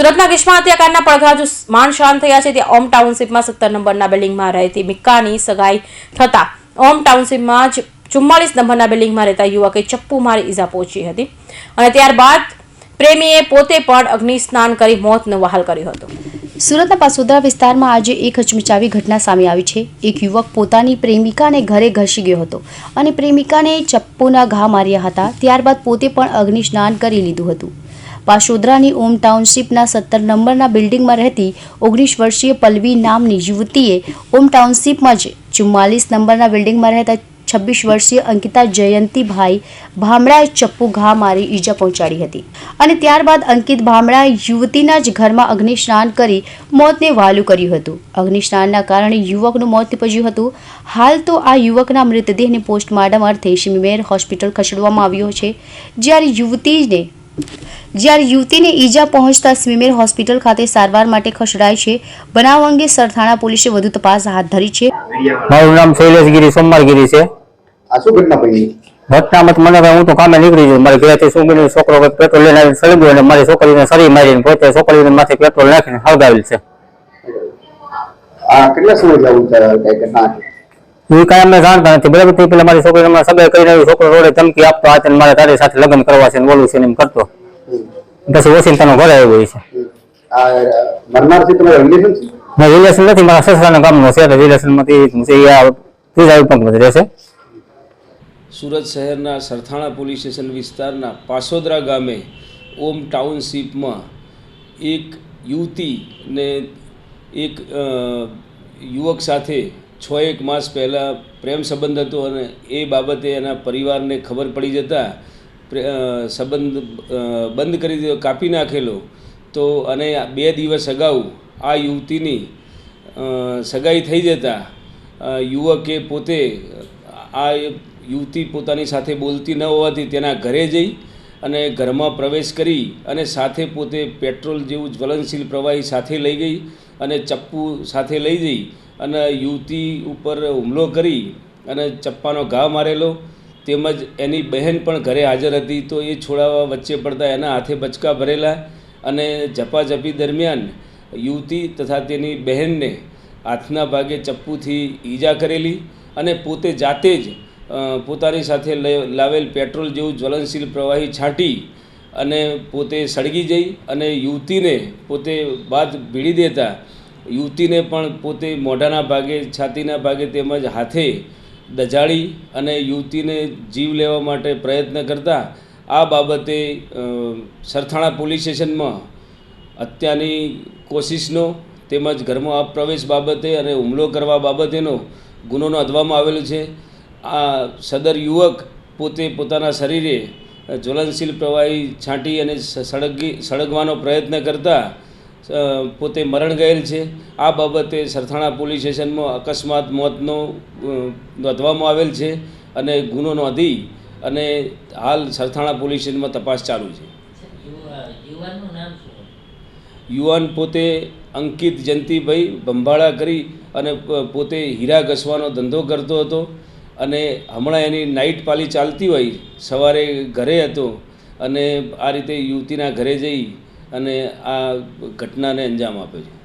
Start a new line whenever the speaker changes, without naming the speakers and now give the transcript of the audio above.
સુરતના ગ્રીષ્મા હત્યાકાંડના પડઘા જો માંડ શાંત થયા છે. ત્યાં ઓમ ટાઉનશીપમાં સત્તર નંબરના બિલ્ડિંગમાં રહેતી મિક્કાની સગાઈ થતા ઓમ ટાઉનશીપમાં જ ચુમ્માલીસ નંબરના બિલ્ડિંગમાં રહેતા યુવકે ચપ્પુ મારી ઈજા પહોંચી હતી અને ત્યારબાદ પ્રેમીએ પોતે પણ અગ્નિ સ્નાન કરી મોતનો વહાલ કર્યો હતો.
સુરતના પાસોદરા વિસ્તારમાં આજે એક હચમચાવી ઘટના સામે આવી છે. એક યુવક પોતાની પ્રેમિકાને ઘરે ઘસી ગયો હતો અને પ્રેમિકાને ચપ્પુના ઘા માર્યા હતા. ત્યારબાદ પોતે પણ અગ્નિ સ્નાન કરી લીધું હતું. પાશોદરાની ઓમ ટાઉનશીપના સત્તર નંબરના બિલ્ડિંગમાં રહેતી ઓગણીસ વર્ષીય પલ્લવી નામની યુવતીએ ઓમ ટાઉનશીપમાં જ ચુમ્માલીસ નંબરના બિલ્ડિંગમાં રહેતા છવ્વીસ વર્ષીય અંકિતા જયંતિભાઈ ભામડાએ ચપ્પુ ઘા મારી ઈજા પહોંચાડી હતી. અને ત્યારબાદ અંકિત ભામડાએ યુવતીના જ ઘરમાં અગ્નિ સ્નાન કરી મોતને વાલું કર્યું હતું. અગ્નિ સ્નાનના કારણે યુવકનું મોત નીપજ્યું હતું. હાલ તો આ યુવકના મૃતદેહને પોસ્ટમોર્ટમ અર્થે શિમમેર હોસ્પિટલ ખસેડવામાં આવ્યો છે. જ્યારે યુવતીને જ્યારે યુવતીને ઈજા પહોંચતા સ્વિમેર હોસ્પિટલ ખાતે સારવાર માટે ખસેડાય છે બનાવ અંગે સરથાણા પોલીસે વધુ તપાસ હાથ ધરી છે.
મારું નામ શૈલેષગીરી સોમવારગીરી છે.
આ શું ઘટના બની?
ઘટનામાં તો મને હું તો કામે નીકળી ગયો. મારી ઘરેથી શું બન્યું? છોકરો પેટ્રોલ લઈને આવીને સળી ગયો અને મારી છોકરીને સરી મારીને પોતે છોકરીને માથે પેટ્રોલ નાખીને હળગાવેલ છે.
આ કેટલા સમય આવું ઘટના હતી
એ કાંઈ અમને જાણતા નથી. બરાબર? તે પેલા મારી છોકરીને હમણાં સગાઈ છોકરો રોડે ધમકી આપતો આ મારે તારી સાથે લગ્ન કરવા છે ને છે ને એમ કરતો. પછી ઓસિંતાનો ઘરે આવ્યો છે.
રિલેશન
નથી. મારા સસરાના ગામનો છે. રિલેશનમાંથી આ ત્રીજા વિભાગમાં રહેશે
સુરત શહેરના સરથાણા પોલીસ સ્ટેશન વિસ્તારના પાસોદરા ગામે ઓમ ટાઉનશીપમાં એક યુવતીને એક યુવક સાથે છ એક માસ પહેલાં પ્રેમ સંબંધ હતો અને એ બાબતે એના પરિવારને ખબર પડી જતાં સંબંધ બંધ કરી દીધો, કાપી નાખેલો. તો અને બે દિવસ અગાઉ આ યુવતીની સગાઈ થઈ જતાં યુવકે પોતે, આ યુવતી પોતાની સાથે બોલતી ન હોવાથી તેના ઘરે જઈ અને ઘરમાં પ્રવેશ કરી અને સાથે પોતે પેટ્રોલ જેવું જ્વલનશીલ પ્રવાહી સાથે લઈ ગઈ અને ચપ્પુ સાથે લઈ જઈ અને યુવતી ઉપર હુમલો કરી અને ચપ્પાનો ઘા મારેલો, તેમજ એની બહેન પણ ઘરે હાજર હતી તો એ છોડાવવા વચ્ચે પડતા એના હાથે બચકા ભરેલા અને ઝપાઝપી દરમિયાન યુવતી તથા તેની બહેનને હાથના ભાગે ચપ્પુથી ઈજા કરેલી અને પોતે જાતે જ પોતાની સાથે લાવેલ પેટ્રોલ જેવું જ્વલનશીલ પ્રવાહી છાંટી અને પોતે સળગી જઈ અને યુવતીને પોતે બાદ ભીડી દેતા યુવતીને પણ પોતે મોઢાના ભાગે, છાતીના ભાગે તેમજ હાથે દજાડી અને યુવતીને જીવ લેવા માટે પ્રયત્ન કરતા આ બાબતે સરથાણા પોલીસ સ્ટેશનમાં હત્યાની કોશિશનો તેમજ ઘરમાં પ્રવેશ બાબતે અને હુમલો કરવા બાબતેનો ગુનો નોંધવામાં આવેલો છે. આ સદર યુવક પોતે પોતાના શરીરે જ્વલનશીલ પ્રવાહી છાંટી અને સળગી, સળગવાનો પ્રયત્ન કરતા પોતે મરણ ગયેલ છે. આ બાબતે સરથાણા પોલીસ સ્ટેશનમાં અકસ્માત મોતનો નોંધવામાં આવેલ છે અને ગુનો નોંધી અને હાલ સરથાણા પોલીસ સ્ટેશનમાં તપાસ ચાલુ છે. યુવાન પોતે અંકિત જયંતિભાઈ બંભાળા કરી અને પોતે હીરા ઘસવાનો ધંધો કરતો હતો અને હમણાં એની નાઇટ પાલી ચાલતી હોય, સવારે ઘરે હતો અને આ રીતે યુવતીના ઘરે જઈ અને આ ઘટનાને અંજામ આપે છે.